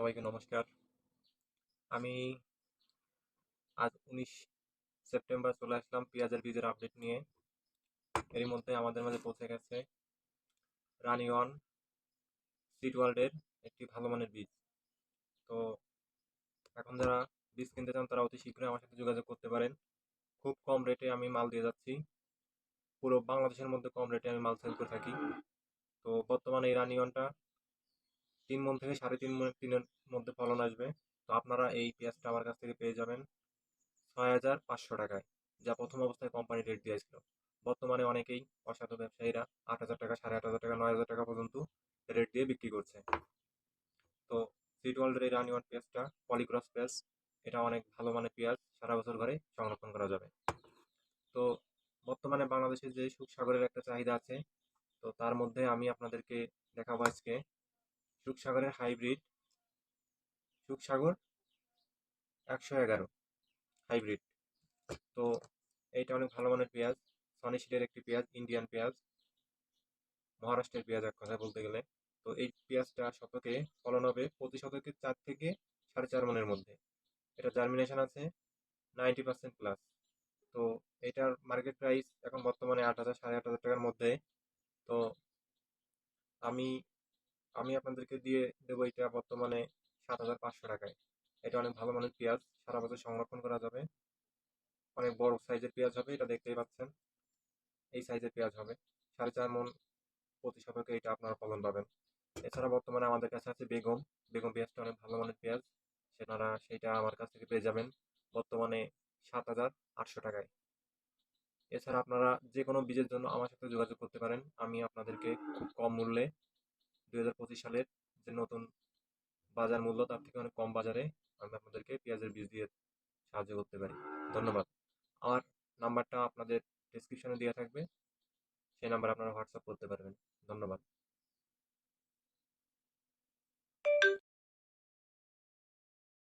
সবাইকে নমস্কার। আমি আজ উনিশ সেপ্টেম্বর চলে আসলাম পেঁয়াজের বীজের আপডেট নিয়ে। এরই মধ্যে আমাদের মাঝে পৌঁছে গেছে রানি ওয়ান সিড ওয়ার্ল্ডের একটি ভালো মানের বীজ। তো এখন যারা বীজ কিনতে চান, তারা অতি শীঘ্রই আমার সাথে যোগাযোগ করতে পারেন। খুব কম রেটে আমি মাল দিয়ে যাচ্ছি। পুরো বাংলাদেশের মধ্যে কম রেটে আমি মাল সেল করে থাকি। তো বর্তমানে এই রানি ওয়ানটা তিন মন থেকে সাড়ে তিন মন তিনের মধ্যে ফলন আসবে। তো আপনারা এই পেঁয়াজটা আমার কাছ থেকে পেয়ে যাবেন ছয় হাজার পাঁচশো টাকায়, যা প্রথম অবস্থায় কোম্পানি রেট দিয়েছিল। বর্তমানে অনেকেই অসাধু ব্যবসায়ীরা আট হাজার টাকা, সাড়ে আট হাজার টাকা, নয় হাজার টাকা পর্যন্ত রেট দিয়ে বিক্রি করছে। তো সিড ওয়ার্ল্ডের এই রানিওয়ান পেঁয়াজটা পলিক্রস পেঁয়াজ, এটা অনেক ভালো মানের পেঁয়াজ, সারা বছর ঘরে সংরক্ষণ করা যাবে। তো বর্তমানে বাংলাদেশের যে সুখসাগরের একটা চাহিদা আছে, তো তার মধ্যে আমি আপনাদেরকে দেখাবো আজকে সুখসাগরের হাইব্রিড, সুখসাগর একশো এগারো হাইব্রিড। তো এইটা অনেক ভালো মানের পেঁয়াজ সনি সিডের একটি পেঁয়াজ ইন্ডিয়ান পেঁয়াজ, মহারাষ্ট্রের পেঁয়াজ এক কথা বলতে গেলে। তো এই পেঁয়াজটা শতকে ফলন হবে প্রতি শতকে চার থেকে সাড়ে চার মনের মধ্যে। এটা জার্মিনেশন আছে নাইনটি পার্সেন্ট প্লাস তো এটার মার্কেট প্রাইস এখন বর্তমানে আট হাজার, সাড়ে আট হাজার টাকার মধ্যে। তো আমি আমি আপনাদেরকে দিয়ে দেবো এটা বর্তমানে সাত হাজার পাঁচশো টাকায়। এটা অনেক ভালো মানের পেঁয়াজ, সারা বছর সংরক্ষণ করা যাবে। অনেক বড় সাইজের পেঁয়াজ হবে, এটা দেখতেই পাচ্ছেন। এই সাইজের পেঁয়াজ হবে। সাড়ে চার মন প্রতি শতকে এটা আপনারা ফলন পাবেন। এছাড়া বর্তমানে আমাদের কাছে আছে বেগম। বেগম পেঁয়াজটা অনেক ভালো মানের পেঁয়াজ। সেটারা সেইটা আমার কাছ থেকে পেয়ে যাবেন বর্তমানে সাত হাজার আটশো টাকায়। এছাড়া আপনারা যে কোনো বীজের জন্য আমার সাথে যোগাযোগ করতে পারেন। আমি আপনাদেরকে খুব কম মূল্যে দুই হাজার পঁচিশ সালের যে নতুন বাজার মূল্য, তার থেকে অনেক কম বাজারে আমি আপনাদেরকে পেঁয়াজের বীজ দিয়ে সাহায্য করতে পারি। ধন্যবাদ। আমার নাম্বারটা আপনাদের ডিসক্রিপশনে দেওয়া থাকবে। সেই নাম্বার আপনারা হোয়াটসঅ্যাপ করতে পারবেন। ধন্যবাদ।